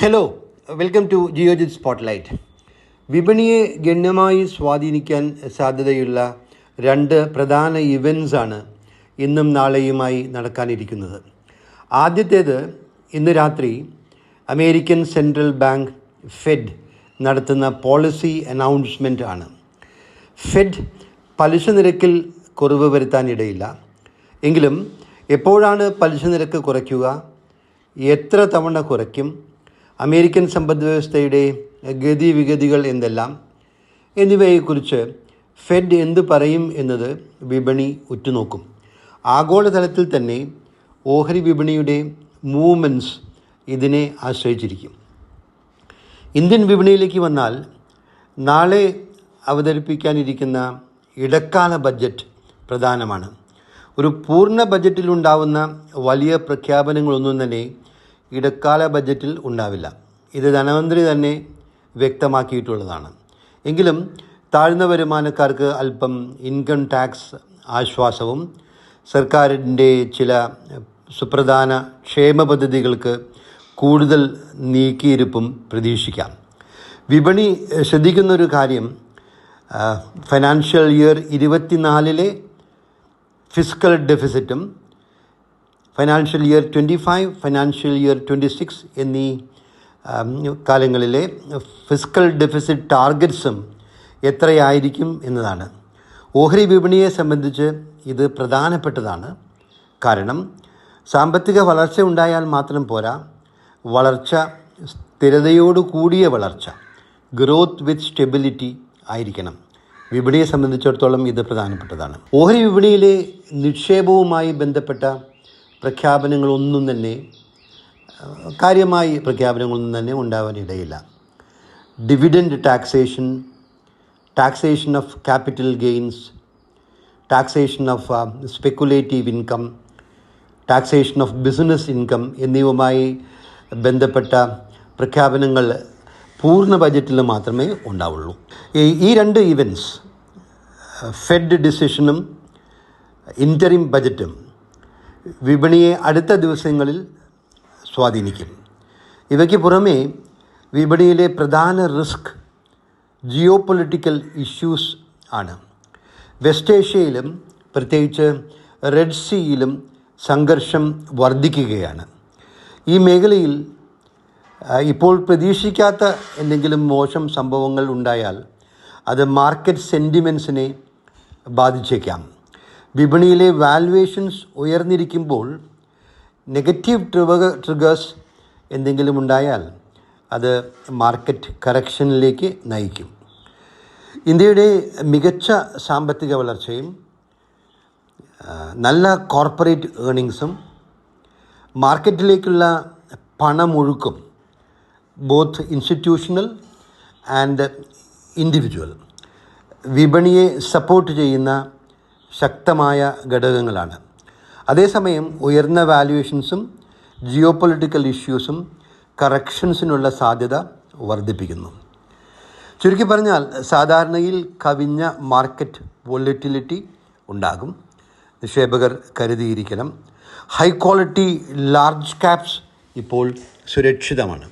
Hello welcome to Geojit spotlight വിപണിയെ ഗണ്യമായി സ്വാധീനിക്കാൻ സാധ്യതയുള്ള രണ്ട് പ്രധാന ഇവൻസ് ആണ് ഇന്നും നാളെയുമായി നടക്കാനിരിക്കുന്നത്. ആദ്യത്തേത് ഇന്ന് രാത്രി അമേരിക്കൻ സെൻട്രൽ ബാങ്ക് ഫെഡ് നടത്തുന്ന പോളിസി അനൗൺസ്മെന്റ് ആണ്. ഫെഡ് പലിശ നിരക്കിൽ കുറവ് വരുത്താനിടയില്ല. എങ്കിലും എപ്പോഴാണ് പലിശ നിരക്ക് കുറയ്ക്കുക? എത്ര തവണ കുറയ്ക്കും? അമേരിക്കൻ സമ്പദ് വ്യവസ്ഥയുടെ ഗതി വിഗതികൾ എന്തെല്ലാം എന്നിവയെക്കുറിച്ച് ഫെഡ് എന്ത് പറയും എന്നത് വിപണി ഉറ്റുനോക്കും. ആഗോളതലത്തിൽ തന്നെ ഓഹരി വിപണിയുടെ മൂവ്മെന്റ്സ് ഇതിനെ ആശ്രയിച്ചിരിക്കും. ഇന്ത്യൻ വിപണിയിലേക്ക് വന്നാൽ നാളെ അവതരിപ്പിക്കാനിരിക്കുന്ന ഇടക്കാല ബജറ്റ് പ്രധാനമാണ്. ഒരു പൂർണ ബജറ്റിലുണ്ടാവുന്ന വലിയ പ്രഖ്യാപനങ്ങളൊന്നും തന്നെ ഇടക്കാല ബജറ്റിൽ ഉണ്ടാവില്ല. ഇത് ധനമന്ത്രി തന്നെ വ്യക്തമാക്കിയിട്ടുള്ളതാണ്. എങ്കിലും താഴ്ന്ന വരുമാനക്കാർക്ക് അല്പം ഇൻകം ടാക്സ് ആശ്വാസവും സർക്കാരിന്റെ ചില സുപ്രധാന ക്ഷേമ പദ്ധതികൾക്ക് കൂടുതൽ നീക്കിയിരുപ്പും പ്രതീക്ഷിക്കാം. വിപണി ശ്രദ്ധിക്കുന്നൊരു കാര്യം ഫിനാൻഷ്യൽ ഇയർ ഇരുപത്തിനാലിലെ fiscal ഡെഫിസിറ്റും financial year twenty five financial year twenty six എന്നീ കാലങ്ങളിലെ ഫിസിക്കൽ ഡെഫിസിറ്റ് ടാർഗറ്റ്സും എത്രയായിരിക്കും എന്നതാണ്. ഓഹരി വിപണിയെ സംബന്ധിച്ച് ഇത് പ്രധാനപ്പെട്ടതാണ്. കാരണം സാമ്പത്തിക വളർച്ച ഉണ്ടായാൽ മാത്രം പോരാ വളർച്ച സ്ഥിരതയോടു കൂടിയ വളർച്ച ഗ്രോത്ത് വിത്ത് സ്റ്റെബിലിറ്റി ആയിരിക്കണം. വിപണിയെ സംബന്ധിച്ചിടത്തോളം ഇത് പ്രധാനപ്പെട്ടതാണ്. ഓഹരി വിപണിയിലെ നിക്ഷേപവുമായി ബന്ധപ്പെട്ട പ്രഖ്യാപനങ്ങളൊന്നും തന്നെ കാര്യമായി പ്രഖ്യാപനങ്ങളൊന്നും തന്നെ ഉണ്ടാവാനിടയില്ല. Dividend taxation taxation of capital gains taxation of speculative income taxation of business income എന്നിവയുമായി ബന്ധപ്പെട്ട പ്രഖ്യാപനങ്ങൾ പൂർണ ബജറ്റിൽ മാത്രമേ ഉണ്ടാവുള്ളൂ. ഈ രണ്ട് ഇവന്റ്സ് ഫെഡ് ഡിസിഷനും ഇന്ററിം ബജറ്റും വിപണിയെ അടുത്ത ദിവസങ്ങളിൽ സ്വാധീനിക്കും. ഇവയ്ക്ക് പുറമേ വിപണിയിലെ പ്രധാന റിസ്ക് ജിയോ പൊളിറ്റിക്കൽ ഇഷ്യൂസ് ആണ്. വെസ്റ്റ് ഏഷ്യയിലും പ്രത്യേകിച്ച് റെഡ് സീയിലും സംഘർഷം വർദ്ധിക്കുകയാണ്. ഈ മേഖലയിൽ ഇപ്പോൾ പ്രതീക്ഷിക്കാത്ത എന്തെങ്കിലും മോശം സംഭവങ്ങൾ ഉണ്ടായാൽ അത് മാർക്കറ്റ് സെന്റിമെൻസിനെ ബാധിച്ചേക്കാം. വിപണിയിലെ വാലുവേഷൻസ് ഉയർന്നിരിക്കുമ്പോൾ നെഗറ്റീവ് ട്രിവക ട്രിഗേഴ്സ് എന്തെങ്കിലും ഉണ്ടായാൽ അത് മാർക്കറ്റ് കറക്ഷനിലേക്ക് നയിക്കും. ഇന്ത്യയുടെ മികച്ച സാമ്പത്തിക വളർച്ചയും നല്ല കോർപ്പറേറ്റ് ഏണിങ്സും മാർക്കറ്റിലേക്കുള്ള പണമൊഴുക്കും ബോത്ത് ഇൻസ്റ്റിറ്റ്യൂഷണൽ ആൻഡ് ഇൻഡിവിജ്വൽ വിപണിയെ സപ്പോർട്ട് ചെയ്യുന്ന ശക്തമായ ഘടകങ്ങളാണ്. അതേസമയം ഉയർന്ന വാല്യുവേഷൻസും ജിയോ പൊളിറ്റിക്കൽ ഇഷ്യൂസും കറക്ഷൻസിനുള്ള സാധ്യത വർദ്ധിപ്പിക്കുന്നു. ചുരുക്കി പറഞ്ഞാൽ സാധാരണയിൽ കവിഞ്ഞ മാർക്കറ്റ് വോളിറ്റിലിറ്റി ഉണ്ടാകും. നിക്ഷേപകർ കരുതിയിരിക്കണം. ഹൈ ക്വാളിറ്റി ലാർജ് ക്യാപ്സ് ഇപ്പോൾ സുരക്ഷിതമാണ്.